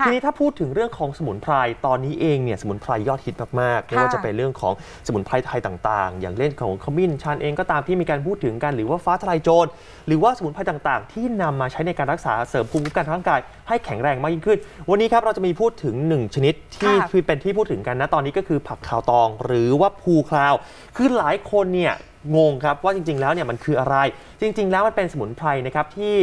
ค่ะทีนี้ถ้าพูดถึงเรื่องของสมุนไพรตอนนี้เองเนี่ยสมุนไพรยอดฮิตมากๆไม่ว่าค่ะจะเป็นเรื่องของสมุนไพรไทยต่างๆ อย่างเล่นของขมิ้นชันเองก็ตามที่มีการพูดถึงกันหรือว่าฟ้าทลายโจรหรือว่าสมุนไพรต่างๆ ที่นำมาใช้ในการรักษาเสริมภูมิคุ้มกันทางร่างกาย ให้แข็งแรงมากยิ่งขึ้น วันนี้ครับเราจะมีพูดถึงหนึ่งชนิดที่ค่ะที่เป็นที่พูดถึงกันนะตอนนี้ก็คือผักขาวตอง หรือว่าภูคราว คือหลายคนเนี่ย งงครับว่าจริง ๆ แล้วเนี่ยมันคืออะไร จริง ๆ แล้วมันเป็นสมุนไพรนะครับที่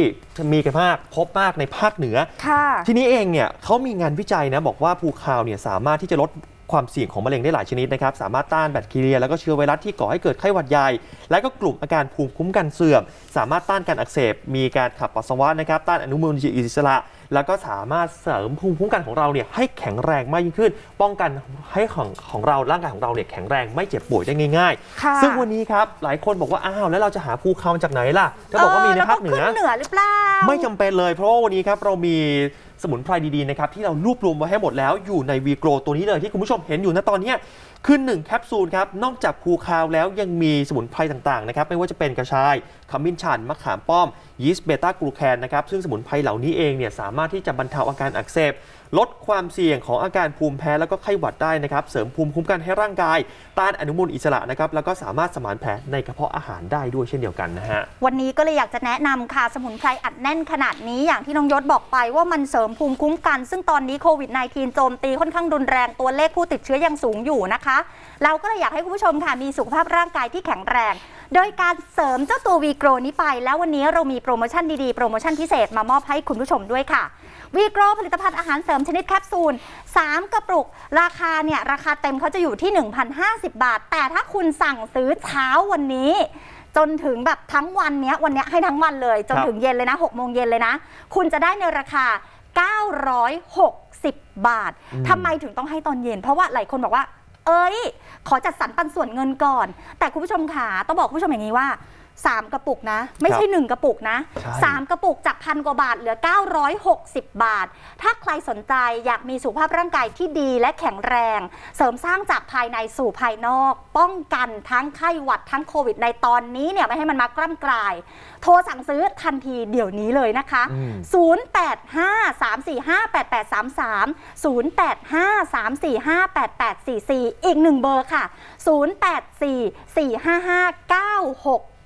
มีกันมากพบมากในภาคเหนือ ค่ะ ทีนี้เองเนี่ยเขามีงานวิจัยนะบอกว่าภูคาวเนี่ยสามารถที่จะลด ความเสี่ยงของมะเร็งได้หลายชนิดนะครับ สามารถต้านแบคทีเรีย แล้วก็เชื้อไวรัสที่ก่อให้เกิดไข้หวัดใหญ่ และก็กลุ่มอาการภูมิคุ้มกันเสื่อม สามารถต้านการอักเสบ มีการขับปัสสาวะนะครับ ต้านอนุมูลอิสระ แล้วก็สามารถเสริมภูมิคุ้มกันของเราเนี่ยให้แข็งแรงมากยิ่งขึ้น ป้องกันให้ของของเราร่างกายของเราเนี่ยแข็งแรงไม่เจ็บป่วยได้ง่ายค่ะๆซึ่งวันนี้ครับหลายคนบอกว่าอ้าวแล้วเราจะหาภูคาวมาจากไหนล่ะถ้าบอกว่ามีในภาคเหนือเรต้องขึ้นเหนือหรือเปล่าไม่จำเป็นเลย เพราะว่าวันนี้ครับเรามี สมุนไพรดีๆนะครับที่เรารวบรวมไว้ให้หมดแล้วอยู่ในวีโกรตัวนี้เลยที่คุณผู้ชมเห็นอยู่ณตอนนี้คือ 1 แคปซูลครับ นอกจากภูคาวแล้วยังมีสมุนไพรต่างๆนะครับ ไม่ว่าจะเป็นกระชาย ขมิ้นชัน มะขามป้อม ยีสต์เบต้ากลูแคนนะครับ ซึ่งสมุนไพรเหล่านี้เองเนี่ยสามารถที่จะบรรเทาอาการอักเสบ ลดความเสี่ยงของอาการภูมิแพ้แล้วก็ไข้หวัดได้นะครับ เสริมภูมิคุ้มกันให้ร่างกาย ต้านอนุมูลอิสระนะครับ แล้วก็สามารถสมานแผลในกระเพาะอาหารได้ด้วยเช่นเดียวกันนะฮะ วันนี้ก็เลยอยากจะแนะนำค่ะ สมุนไพรอัดแน่นขนาดนี้อย่างที่น้องยศบอกไปว่ามันเสริมภูมิคุ้มกัน ซึ่งตอนนี้โควิด -19 โจมตีค่อนข้างรุนแรงตัวเลขผู้ติดเชื้อยังสูงอยู่นะคะ เราก็เลยอยากให้คุณผู้ชมค่ะมีสุขภาพร่างกายที่แข็งแรง โดยการเสริมเจ้าตัววีโกรนี้ไป แล้ววันนี้เรามีโปรโมชั่นดีๆ โปรโมชั่นพิเศษมามอบให้คุณผู้ชมด้วยค่ะวีโกรผลิตภัณฑ์อาหารเสริมชนิดแคปซูล 3 กระปุก ราคาเนี่ยราคาเต็มเขาจะอยู่ที่ 1,050 บาท แต่ถ้าคุณสั่งซื้อเช้าวันนี้ จนถึงแบบทั้งวันเนี้ยวันเนี้ยให้ทั้งวันเลย จนถึงเย็นเลยนะ6โมงเย็นเลยนะ คุณจะได้ในราคา 960 บาทอืมทำไมถึงต้องให้ตอนเย็น เพราะว่าหลายคนบอกว่า เอ้ย ขอจัดสรรปันส่วนเงินก่อน แต่คุณผู้ชมขาต้องบอกคุณผู้ชมอย่างนี้ว่า 3 กระปุกนะ ไม่ใช่ 1 กระปุกนะ ใช่ 3 กระปุกจากพันกว่าบาทเหลือ 960 บาท ถ้าใครสนใจอยากมีสุขภาพร่างกายที่ดีและแข็งแรง เสริมสร้างจากภายในสู่ภายนอก ป้องกันทั้งไข้หวัดทั้งโควิดในตอนนี้เนี่ยไม่ให้มันมากล้ำกลาย โทรสั่งซื้อทันทีเดี๋ยวนี้เลยนะคะ อืม 0853458833 0853458844 อีกหนึ่งเบอร์ค่ะ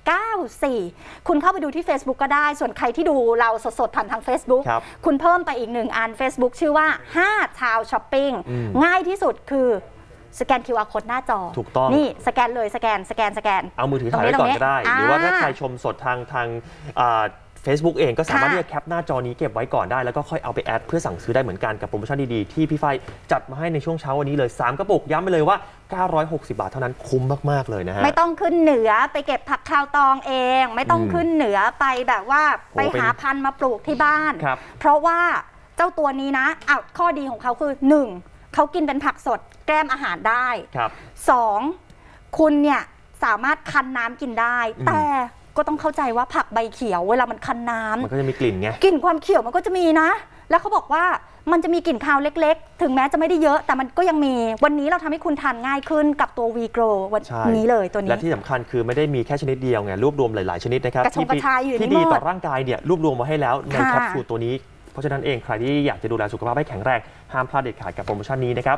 0844559694 คุณเข้าไปดูที่ Facebook ก็ได้ ส่วนใครที่ดูเราสดๆผ่านทาง Facebook ครับคุณเพิ่มไปอีกหนึ่งอัน Facebook ชื่อว่า 5 ชาวช้อปปิ้งอืมง่ายที่สุดคือสแกน QR Code หน้าจอถูกต้อง นี่สแกนเลยสแกนสแกนสแกน เอามือถือถ่ายไว้ก่อนก็ได้ ตรงนี้หรือว่าถ้าอ่าใครชมสดทางทางเฟ ซบุ๊กเองก็สามารถค่ะที่จะแคปหน้าจอนี้เก็บไว้ก่อนได้ แล้วก็ค่อยเอาไปแอดเพื่อสั่งซื้อได้เหมือนกันกับโปรโมชั่นดีๆ ที่พี่ไฟจัดมาให้ในช่วงเช้าวันนี้เลย 3 กระปุกย้ำไปเลยว่า 960 บาทเท่านั้นคุ้มมากๆเลยนะฮะ ไม่ต้องขึ้นเหนือไปเก็บผักคาวตองเอง ไม่ต้องอืมขึ้นเหนือไปแบบว่าโอ้ไปเป็นหาพันธุ์มาปลูกที่บ้าน ครับ เพราะว่าเจ้าตัวนี้นะอ้าวข้อดีของเขาคือ 1. เขากินเป็นผักสดแก้มอาหารได้ ครับ 2. คุณเนี่ยสามารถคั้นน้ำกินได้อืมแต่ ก็ต้องเข้าใจว่าผักใบเขียว เวลามันคั้นน้ำ มันก็จะมีกลิ่นไง กลิ่นความเขียวมันก็จะมีนะ แล้วเขาบอกว่ามันจะมีกลิ่นคาวเล็กๆ ถึงแม้จะไม่ได้เยอะ แต่มันก็ยังมี วันนี้เราทำให้คุณทานง่ายขึ้นกับตัว v g r o วันใช่นี้เลยตัวนี้ และที่สำคัญคือไม่ได้มีแค่ชนิดเดียวไงรวบรวมหลาย ๆ ชนิดนะครับกระชงที่กระชายอยู่ในที่ดีหมดต่อร่างกายเนี่ยรวบรวมมาให้แล้วในค่ะ แคปซูลตัวนี้ เพราะฉะนั้นเองใครที่อยากจะดูแลสุขภาพให้แข็งแรงห้ามพลาดเด็ดขาดกับโปรโมชั่นนี้นะครับ